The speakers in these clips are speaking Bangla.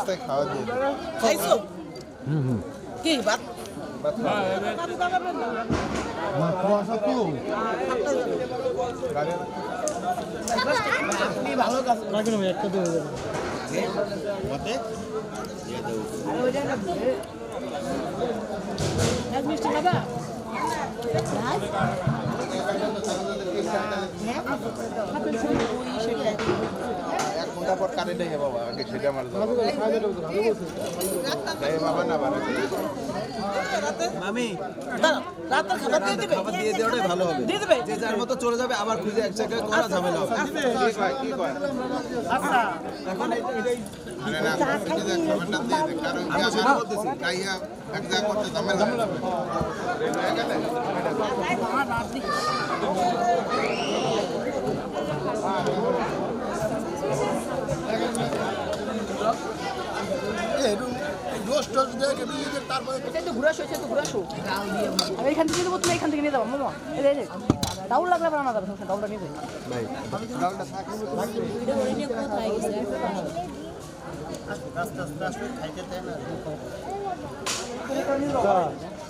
রাস্তায় খাওয়া দিয়ে। খাইছো? কি ভাত? দিয়ে ভালো কাজ এক মিষ্টি খাবা এক ঘণ্টা পর কারেন্ট আইয়া বাবা আগে সেটা আমার বাবা না বাবা মামি রাতের খাবার দিয়ে দিবে খাবার দিয়ে দেওয়াটাই ভালো হবে দিয়ে দেবে যে যার মতো চলে যাবে আবার খুঁজে এক জায়গায় করা ঝামেলা হবে আচ্ছা এখন এটাই মানে এখান থেকে দেবো তুমি এখান থেকে নিয়ে যাব মামা। ডাউল লাগলে বানানো যাবে সমস্যা ডাউলটা নিয়ে যাবে শুরু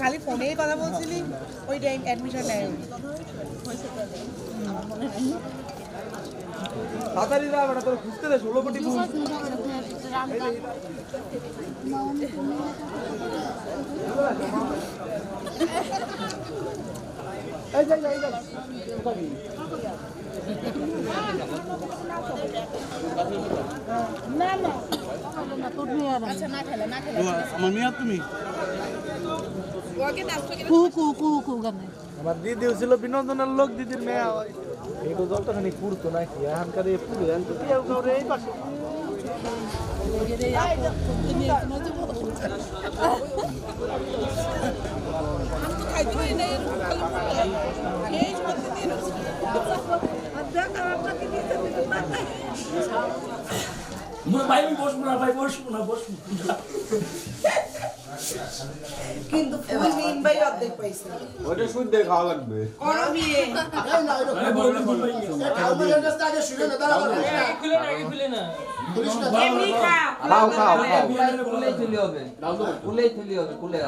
খালি ফোনেই কথা বলছিলি ওই টাইম অ্যাডমিশন নেয়। তাড়াতাড়ি যা বেটা তোর খুঁজ আমার মেয়ে তুমি কু কু কু কু গানে আমার দিদি ছিল বিনোদনের লোক দিদির মেয়ে এইটা জলটা খানি পুরতো নাকি এখানকার এই পুরো এখানকার দিয়ে কাউরে এই পাশে ভাই আমি বসবো না ভাই বসবো না বসবো না কিন্তু ফুল মিন ভাই অর্ধেক পাইছে। ওটা শুদ্ধ খাওয়া লাগবে। কোনো বিয়ে আরে বললে ভুল গেছে এমনি খা খাও খাও খাও। বিয়ে কুলেই তুলি হবে কুলেই তুলি হবে কুলে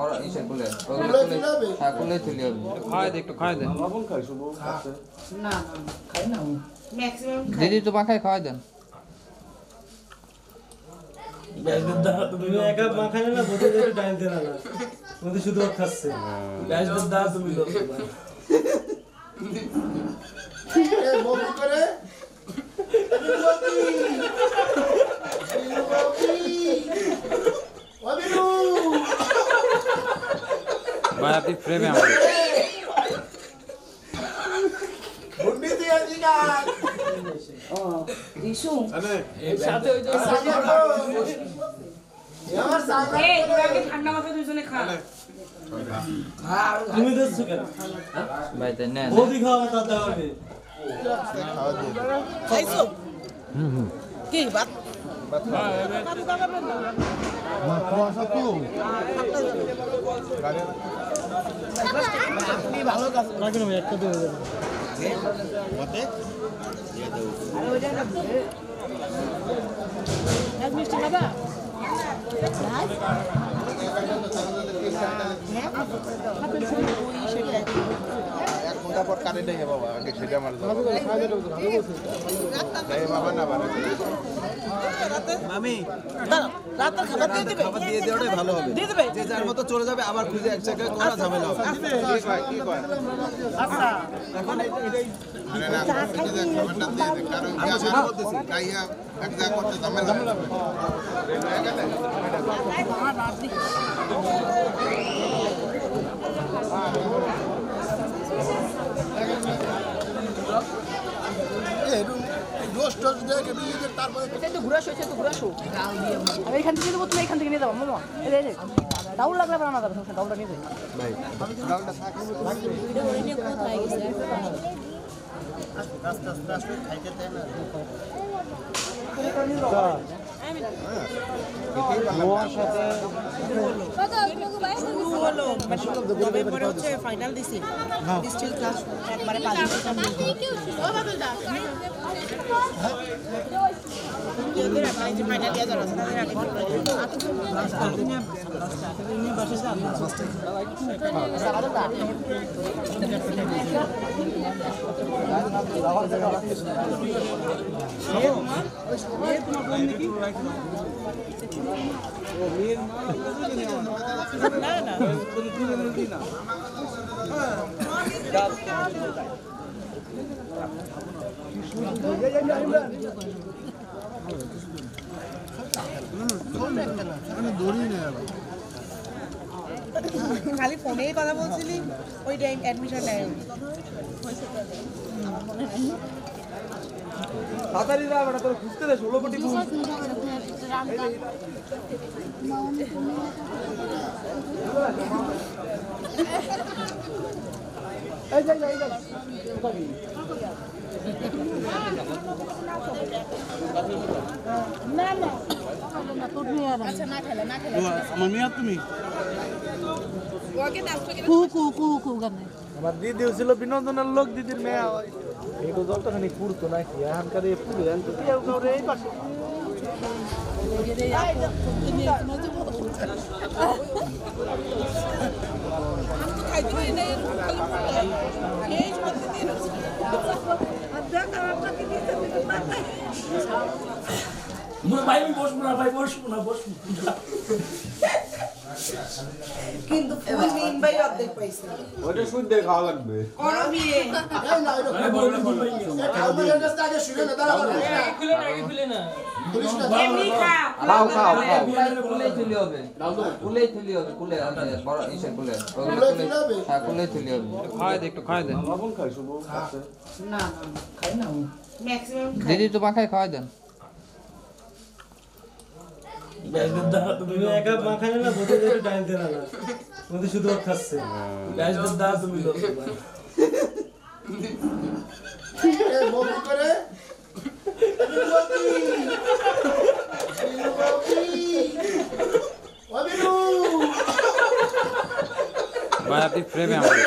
বড় ইসে কুলে ওগুলো কুলে হ্যাঁ তুলি হবে খাওয়াই দে একটু খাওয়াই দে দিদি তো মাখায় খাওয়াই দেন। না না শুধু ওর খাচ্ছে তুমি ভাই আপনি ফ্রেমে আমার ঠান্ডা মাথা দুজনে খা। তুমি দিচ্ছ কেন? ভাই তাই নেন। বৌদি খাওয়াবে তার দেওয়াবে রাস্তায় খাওয়া দিয়ে দেবে। খাইছো কি ভাত দিয়ে দেবে। ভালো কাজ এক মিষ্টি খাবা এক ঘণ্টা পর কারেন্ট আইয়া বাবা আগে সেটা আমার বাবা না বাবা মামি রাতের খাবার দিয়ে দিবে? খাবার দিয়ে দেওয়াটাই ভালো হবে। দিয়ে দেবে? যে যার মতো চলে যাবে আবার খুঁজে এক জায়গায় করা কি কয় কি এখন এটাই আরে না এই যে খাবারটা দিয়ে দে কারণ গাইয়া এক জায়গা করতে ঝামেলা হবে। এটা একটু ঘুরে আসো এটা একটু ঘুরে আসো। আমি এখান থেকে দেবো তুমি এখান থেকে নিয়ে যাব মামা। ডাউল লাগলে আবার আনা যাবে ডাউলটা নিয়ে যাবে শুরু হলো মানে নভেম্বরে হচ্ছে ফাইনাল দিছি ডিস্টিল ক্লাস একবারে ফাইনাল ইয়ার যারা আগে না না খালি ফোনেই কথা বলছিলি ওই টাইম অ্যাডমিশন নেয়। তাড়াতাড়ি যা বেটা তোর খুঁজতে আমার দিদি ছিল বিনোদনের লোক দিদির মেয়ে। একটু জলটা খানি পুড়তো নাকি? এখানকার এ পুড়ে আনতো কেউ কাউরে এই পাশে মনে ভাই আমি বসবো না ভাই বসবো না বসবো না। কিন্তু ফুল মিন ভাই অর্ধেক পাইছে ওটা শুদ্ধ খাওয়া লাগবে করো বিয়ে না খাও খাও খাও কুলেই তুলি হবে কুলেই তুলি হবে কুলে বড় ইসে কুলে ওগুলো কুলে হ্যাঁ তুলি হবে খাওয়াই দে একটু খাওয়াই দে ম্যাক্সিমাম দিদি তো মাখাই খাওয়াই দেন তুমি তুমি একা মাখানে না না শুধু ওর খাচ্ছে। ব্যাসদের দাঁড়া তুমি ভাই আপনি ফ্রেমে আমাদের